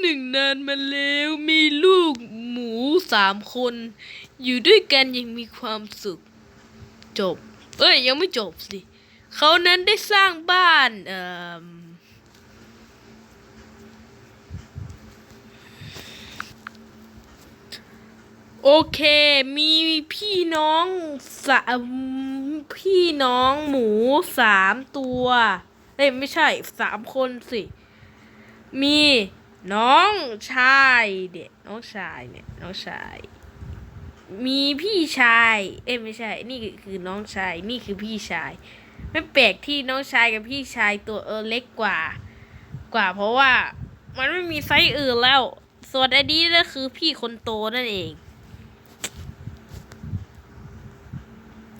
หนึ่งนานมาแล้วมีลูกหมูสามคน อยู่ด้วยกันยังมีความสุข จบ เอ้ย ยังไม่จบสิ เขานั้นได้สร้างบ้านเอ่อโอเค มีพี่น้องสามพี่น้องหมูสามตัว เอ้ย ไม่ใช่สามคนสิ มี น้องชายเด็กน้องชายเนี่ยน้องชาย มีพี่ชาย เอ้ไม่ใช่ นี่คือน้องชาย นี่คือพี่ชาย ไม่แปลกที่น้องชายกับพี่ชายตัวเออเล็กกว่า กว่า เพราะว่ามันไม่มีไซส์อื่นแล้ว ส่วนอันนี้ก็คือพี่คนโตนั่นเอง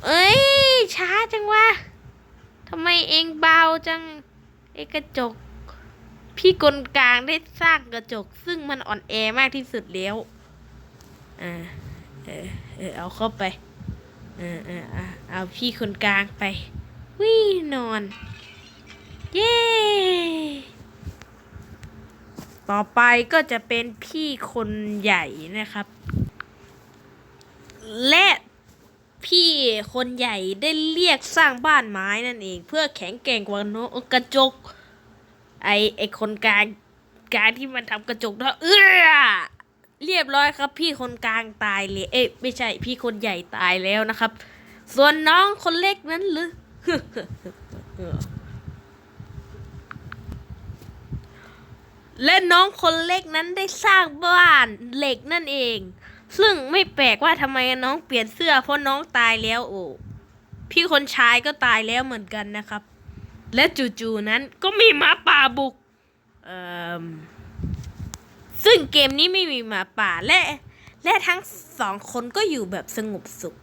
เอ้ยช้าจังวะทำไมเองเบาจังไอ้กระจก พี่กลกลางได้สร้างกระจก ซึ่งมันอ่อนแอมากที่สุดแล้ว อ่า เออ เออ เอาเข้าไป เออเออเอาเอาพี่คนกลางไป วินอน เย้ ต่อไปก็จะเป็นพี่คนใหญ่นะครับ และพี่คนใหญ่ได้เรียกสร้างบ้านไม้นั่นเอง เพื่อแข็งแกร่งกว่าโนกระจก ไอไอคนกลางกางที่มันทำกระจกเนาะเอื้อเรียบร้อยครับ พี่คนกลางตายเลย เอ้ยไม่ใช่ พี่คนใหญ่ตายแล้วนะครับ ส่วนน้องคนเล็กนั้นหรือและน้องคนเล็กนั้นได้สร้างบ้านเหล็กนั่นเอง ซึ่งไม่แปลกว่าทำไมน้องเปลี่ยนเสื้อเพราะน้องตายแล้วโอ้พี่คนชายก็ตายแล้วเหมือนกันนะครับ และจู่ๆนั้นก็มีหมาป่าบุกซึ่งเกมนี้ไม่มีหมาป่าและ และทั้งสองคนก็อยู่แบบสงบสุข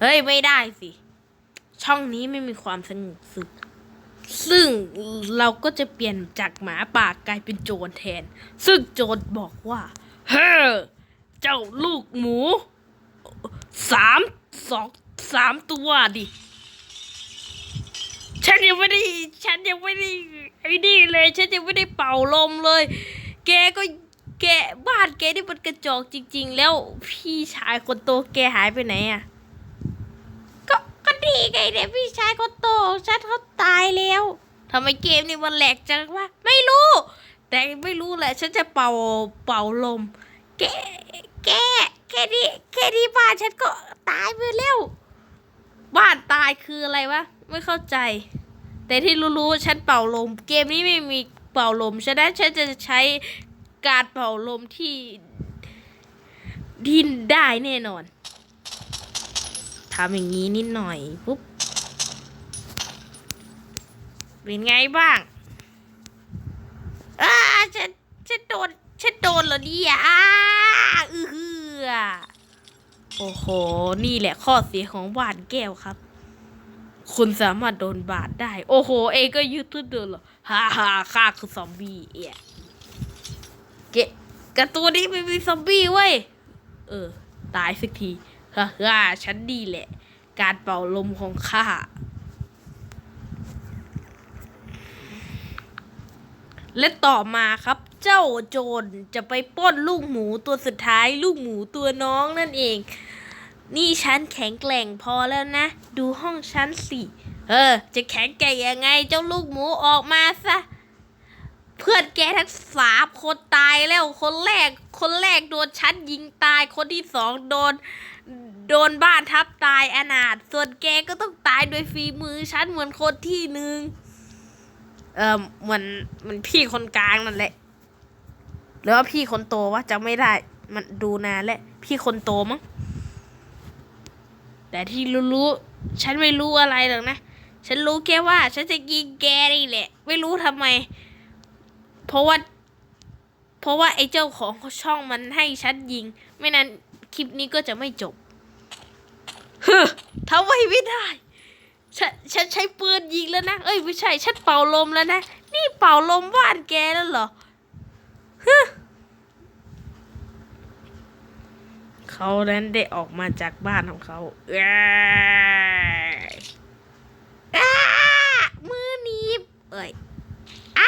เฮ้ย ไม่ได้สิ ช่องนี้ไม่มีความสงบสุข ซึ่งเราก็จะเปลี่ยนจากหมาป่ากลายเป็นโจรแทน ซึ่งโจรบอกว่า เฮ้อเจ้าลูกหมูสามสองสามตัวดิ ฉันยังไม่ได้ฉันยังไม่ได้ไอ้นี่เลย ฉันยังไม่ได้เป่าลมเลย แกก็แกบ้านแกนี่มันกระจอกจริง ๆ แล้วพี่ชายคนโตแกหายไปไหนอะก็ก็ดีไงเนี่ยพี่ชายคนโตของฉันเขาตายแล้วทำไมเกมนี่มันแหลกจังวะไม่รู้ แต่ไม่รู้แหละ ฉันจะเป่าเป่าลม แกแกแค่นี้แค่นี้บ้านฉันก็ตายไปแล้วบ้านตายคืออะไรวะ ไม่เข้าใจ แต่ที่รู้ๆฉันเป่าลม เกมนี้ไม่มีเป่าลมฉะนั้นฉันจะใช้การเป่าลมที่ดินได้แน่นอนทำอย่างนี้นิดหน่อยปุ๊บเป็นไงบ้างอ้าฉันฉันโดนฉันโดนเหรอเนี่ยอ้าอือหือโอ้โห นี่แหละข้อเสียของบานแก้วครับ คุณสามารถโดนบาดได้ โอ้โห เอก็ยืดตัวเดินเหรอฮ่าฮ่าข้าคือซอมบี้เอะเกะกระตูนนี้ไม่มีซอมบี้เว้ย เออ ตายสักทีฮ่าฮ่าฉันดีแหละ การเป่าลมของข้าและต่อมาครับ เจ้าโจรจะไปป้นลูกหมูตัวสุดท้าย ลูกหมูตัวน้องนั่นเอง นี่ฉันแข็งแกร่งพอแล้วนะ ดูห้องฉันสิเออ จะแข็งแกร่งยังไงเจ้าลูกหมูออกมาซะเพื่อนแกทั้งสามคนตายแล้วคนแรก คนแรกโดนฉันยิงตายคนที่สองโดน โดนบ้านทับตายอนาถส่วนแกก็ต้องตายโดยฝีมือฉันเหมือนคนที่หนึ่งเออเหมือนเหมันพี่คนกลางนั่นแหละหรือว่าพี่คนโตวะจำไม่ได้ มันดูนานแล้วพี่คนโตมั้ง แต่ที่รู้ๆฉันไม่รู้อะไรหรอกนะ ฉันรู้แค่ว่า ฉันจะยิงแกนี่แหละ ไม่รู้ทำไม เพราะว่า เพราะว่าไอ้เจ้าของช่องมันให้ฉันยิง ไม่นั้นคลิปนี้ก็จะไม่จบเฮ้อทำไมไม่ได้ฉันฉันใช้ปืนยิงแล้วนะ เอ้ยไม่ใช่ ฉันเป่าลมแล้วนะ นี่เป่าลมบ้านแกแล้วเหรอฮึ เขานั้นได้ออกมาจากบ้านของเขาเอ้ยอ้ามือหนีบเอ้ยอ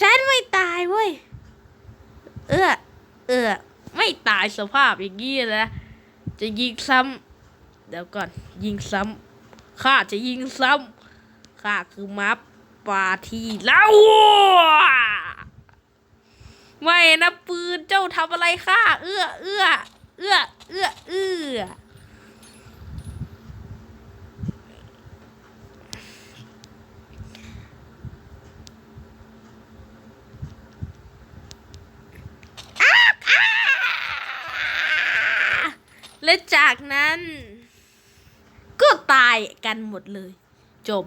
ฉันไม่ตายเว้ย เออเออไม่ตายสภาพอย่างนี้นะ จะยิงซ้ำเดี๋ยวก่อน ยิงซ้ำข้าจะยิงซ้ำข้าคือมัฟปาที่แล้ว ไม่นะปืนเจ้าทำอะไรข้าเอื้อเอื้อเอื้อเอื้อเอื้อและจากนั้น ก็ตายกันหมดเลย จบ